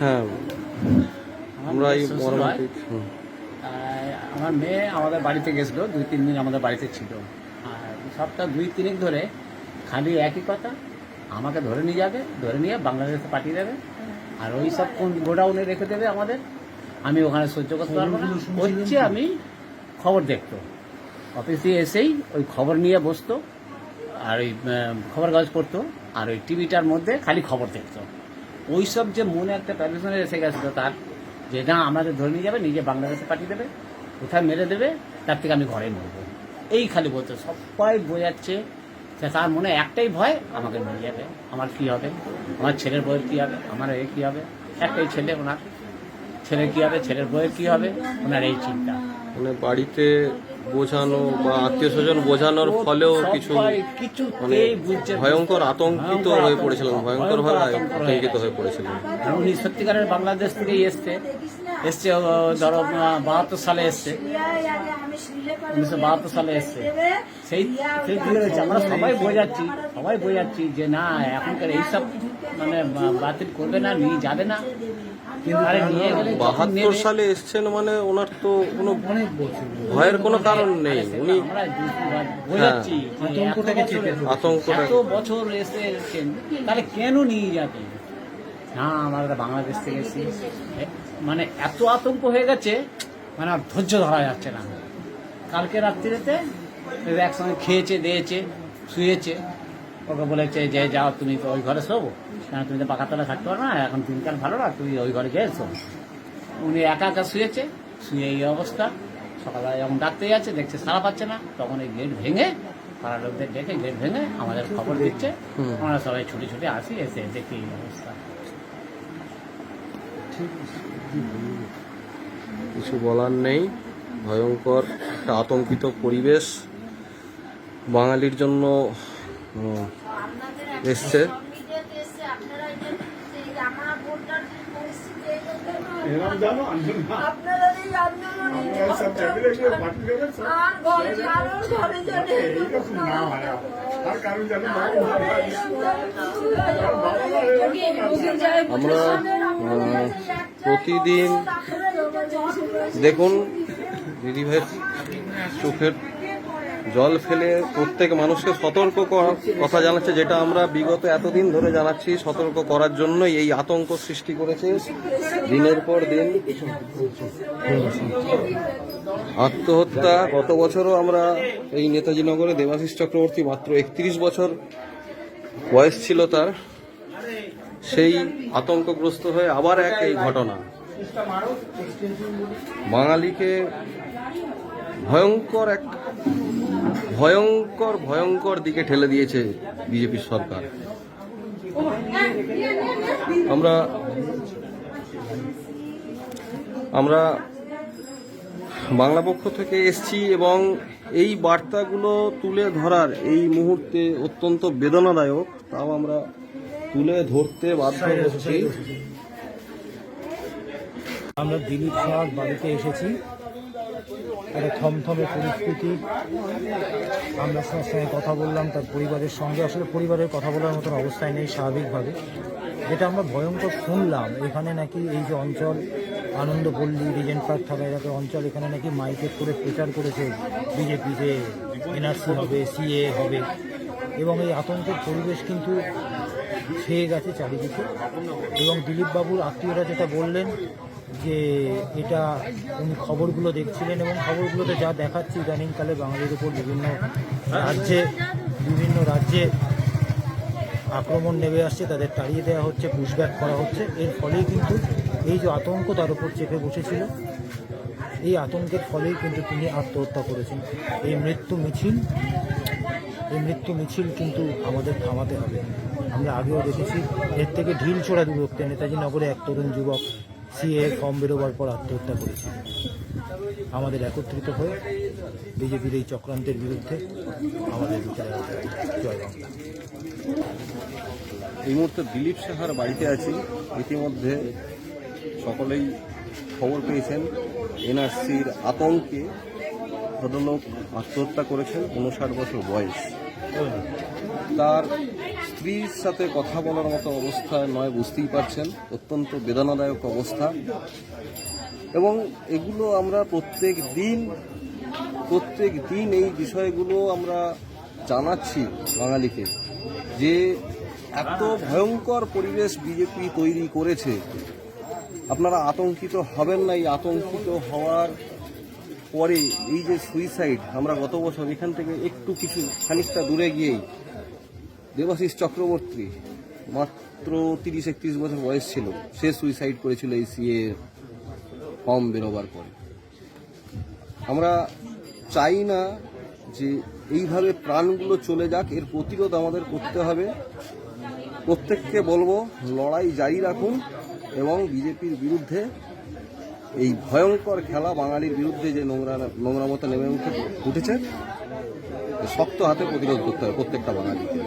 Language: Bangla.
হ্যাঁ। আমরা এই মর্মান্তিক হয়। আমার মেয়ে আমাদের বাড়িতে গেছিল দুই তিন দিন আমাদের বাড়িতে ছিল। আর সপ্তাহ দুই তিনেক ধরে খালি একই কথা আমাকে ধরে নিয়ে যাবে ধরে নিয়ে বাংলাদেশে পাঠিয়ে দেবে। আর ওই সব কোন গোডাউনে রেখে দেবে আমাদের আমি ওখানে সহ্য করতে পারব না। হচ্ছে আমি খবর দেখতো। অফিসে এসেই ওই খবর নিয়ে বসতো আর ওই খবর কাগজ পড়তো, আর ওই টিভিটার মধ্যে খালি খবর দেখতো। ওই সব যে মনে একটা প্যারেশনে এসে গেছিল তার, যে না আমাদের ধরে নিয়ে যাবে, নিজে বাংলাদেশে পাঠিয়ে দেবে, কোথায় মেরে দেবে, তার থেকে আমি ঘরে মরবো। এই খালি বলতো, সবাই বোঝাচ্ছে যে তার মনে একটাই ভয়, আমাকে নিয়ে যাবে, আমার কি হবে, আমার ছেলের বউয়ের কী হবে, আমার এ কী হবে, একটাই ছেলে ওনার, ছেলের কী হবে, ছেলের বউয়ের কী হবে, ওনার এই চিন্তা। মানে বাড়িতে বোঝানো বা আত্মীয় স্বজন বোঝানোর ফলেও কিছু মানে। ভয়ঙ্কর আতঙ্কিত হয়ে পড়েছিলাম ভয়ঙ্কর ভাবে হয়ে আতঙ্কিত হয়ে পড়েছিলাম। উনি সত্যিকারের বাংলাদেশ থেকে এসছে। এসছে ধরো বাহাত্তর সালে এসছে। উনিশশো বাহাত্তর সালে এসছে। সেই সেই দিকে রয়েছে। আমরা সবাই বোঝাচ্ছি সবাই বোঝাচ্ছি যে না এখনকার এইসব মানে বাতিল করবে না নিয়ে যাবে না। বাহাত্তর সালে এসছেন মানে ওনার তো কোনো ভয়ের কোনো কারণ নেই। উনি আমরা বোঝাচ্ছি যে এত বছর- আতঙ্কটা বছর এসে এসেছেন তাহলে কেন নিয়ে যাবে? না আমরা বাংলাদেশ থেকে এসেছি। মানে এত আতঙ্ক হয়ে গেছে মানে আর ধৈর্য ধরা যাচ্ছে না। কালকে রাত্রিতে একসঙ্গে খেয়েছে দিয়েছে শুয়েছে। ওকে বলেছে যে যাও তুমি তো ওই ঘরে শোবো। কেন তুমি তো পাকাতলা থাকতে পারো না? এখন দিনকাল ভালো না তুমি ওই ঘরে গিয়ে শোবো। উনি একা একা শুয়েছে শুয়ে এই অবস্থা। সকালবেলা যখন ডাকতে যাচ্ছে দেখছে সারা পাচ্ছে না। তখন এই গেট ভেঙে পাড়ার লোকদের ডেকে গেট ভেঙে আমাদের খবর দিচ্ছে। আমরা সবাই ছুটে ছুটে আসি এসে দেখি এই অবস্থা। কিছু বলার নেই। ভয়ঙ্কর একটা আতঙ্কিত পরিবেশ বাঙালির জন্য এসছে আপনারা এই আন্দোলনে আর ঘরে কারোর ঘরে জানে আমরা প্রতিদিন দেখুন দিদিভাইয়ের চোখের জল ফেলে প্রত্যেক মানুষকে সতর্ক কথা জানাচ্ছে, যেটা আমরা বিগত এতদিন ধরে জানাচ্ছি সতর্ক করার জন্যই এই আতঙ্ক সৃষ্টি করেছে। দিনের পর দিন আত্মহত্যা, গত বছরও আমরা এই নেতাজি নগরে দেবাশিস চক্রবর্তী মাত্র একত্রিশ বছর বয়স ছিল তার। সেই আতঙ্কগ্রস্ত হয়ে আবার এক এই ঘটনা। বাঙালিকে ভয়ঙ্কর এক ভয়ঙ্কর ভয়ঙ্কর দিকে ঠেলে দিয়েছে বিজেপি সরকার। আমরা আমরা বাংলা পক্ষ থেকে এসছি এবং এই বার্তাগুলো তুলে ধরার এই মুহূর্তে অত্যন্ত বেদনাদায়ক, তাও আমরা তুলে ধরতে বাধ্য হচ্ছি। আমরা দিলীপ সাহার বাড়িতে এসেছি। একটা থমথমে পরিস্থিতি। আমরা তার সঙ্গে কথা বললাম, তার পরিবারের সঙ্গে। আসলে পরিবারের কথা বলার মতন অবস্থায় নেই স্বাভাবিকভাবে। যেটা আমরা ভয়ঙ্কর শুনলাম, এখানে নাকি এই যে অঞ্চল, আনন্দপল্লী, রিজেন্ট পার্ক থাকা এলাকার অঞ্চল, এখানে নাকি মাইকে করে প্রচার করেছে বিজেপি যে এনআরসি হবে, সিএ হবে। এবং এই আতঙ্কের পরিবেশ কিন্তু ছেয়ে গেছে চারিদিকে। এবং দিলীপবাবুর আত্মীয়রা যেটা বললেন যে এটা উনি খবরগুলো দেখছিলেন এবং খবরগুলোতে যা দেখাচ্ছে ইদানিংকালে বাঙালির উপর বিভিন্ন রাজ্যে বিভিন্ন রাজ্যে আক্রমণ নেমে আসছে, তাদের তাড়িয়ে দেওয়া হচ্ছে পুশব্যাক করা হচ্ছে। এর ফলেই কিন্তু এই যে আতঙ্ক তার উপর চেপে বসেছিল, এই আতঙ্কের ফলেই কিন্তু তিনি আত্মহত্যা করেছেন। এই মৃত্যু মিছিল, এই মৃত্যু মিছিল কিন্তু আমাদের থামাতে হবে। আমরা আগেও দেখেছি, এর থেকে ঢিল ছোড়া দূরত্বে নেতাজি নগরে এক তরুণ যুবক সিএ কম বেরোবার পর আত্মহত্যা করেছিল আমাদের একত্রিত হয়ে বিজেপির এই চক্রান্তের বিরুদ্ধে আমাদের বিচার জয় বাংলা। এই মুহূর্তে দিলীপ সাহার বাড়িতে আছি। ইতিমধ্যে সকলেই খবর পেয়েছেন, এনআরসির আতঙ্কে ভদ্রলোক আত্মহত্যা করেছেন, উনষাট বছর বয়স। তার স্ত্রীর সাথে কথা বলার মতো অবস্থা নয়, বুঝতেই পারছেন। অত্যন্ত বেদনাদায়ক অবস্থা। এবং এগুলো আমরা প্রত্যেক দিন প্রত্যেক দিন এই বিষয়গুলো আমরা জানাচ্ছি বাঙালিকে, যে এত ভয়ঙ্কর পরিবেশ বিজেপি তৈরি করেছে। আপনারা আতঙ্কিত হবেন না, এই আতঙ্কিত হওয়ার পরে এই যে সুইসাইড আমরা গত বছর এখান থেকে একটু কিছু, খানিকটা দূরে গিয়েই দেবাশিস চক্রবর্তী মাত্র তিরিশ, একত্রিশ বছর বয়স ছিল। সে সুইসাইড করেছিল এই সিএ ফর্ম বেরোবার পরে। আমরা চাই না যে এইভাবে প্রাণগুলো চলে যাক, এর প্রতিরোধ আমাদের করতে হবে। প্রত্যেককে বলব, লড়াই জারি রাখুন এবং বিজেপির বিরুদ্ধে এই ভয়ঙ্কর খেলা বাঙালির বিরুদ্ধে যে নোংরা নোংরামতো নেমে উঠে, উঠেছে শক্ত হাতে প্রতিরোধ করতে হবে প্রত্যেকটা বাঙালিকে।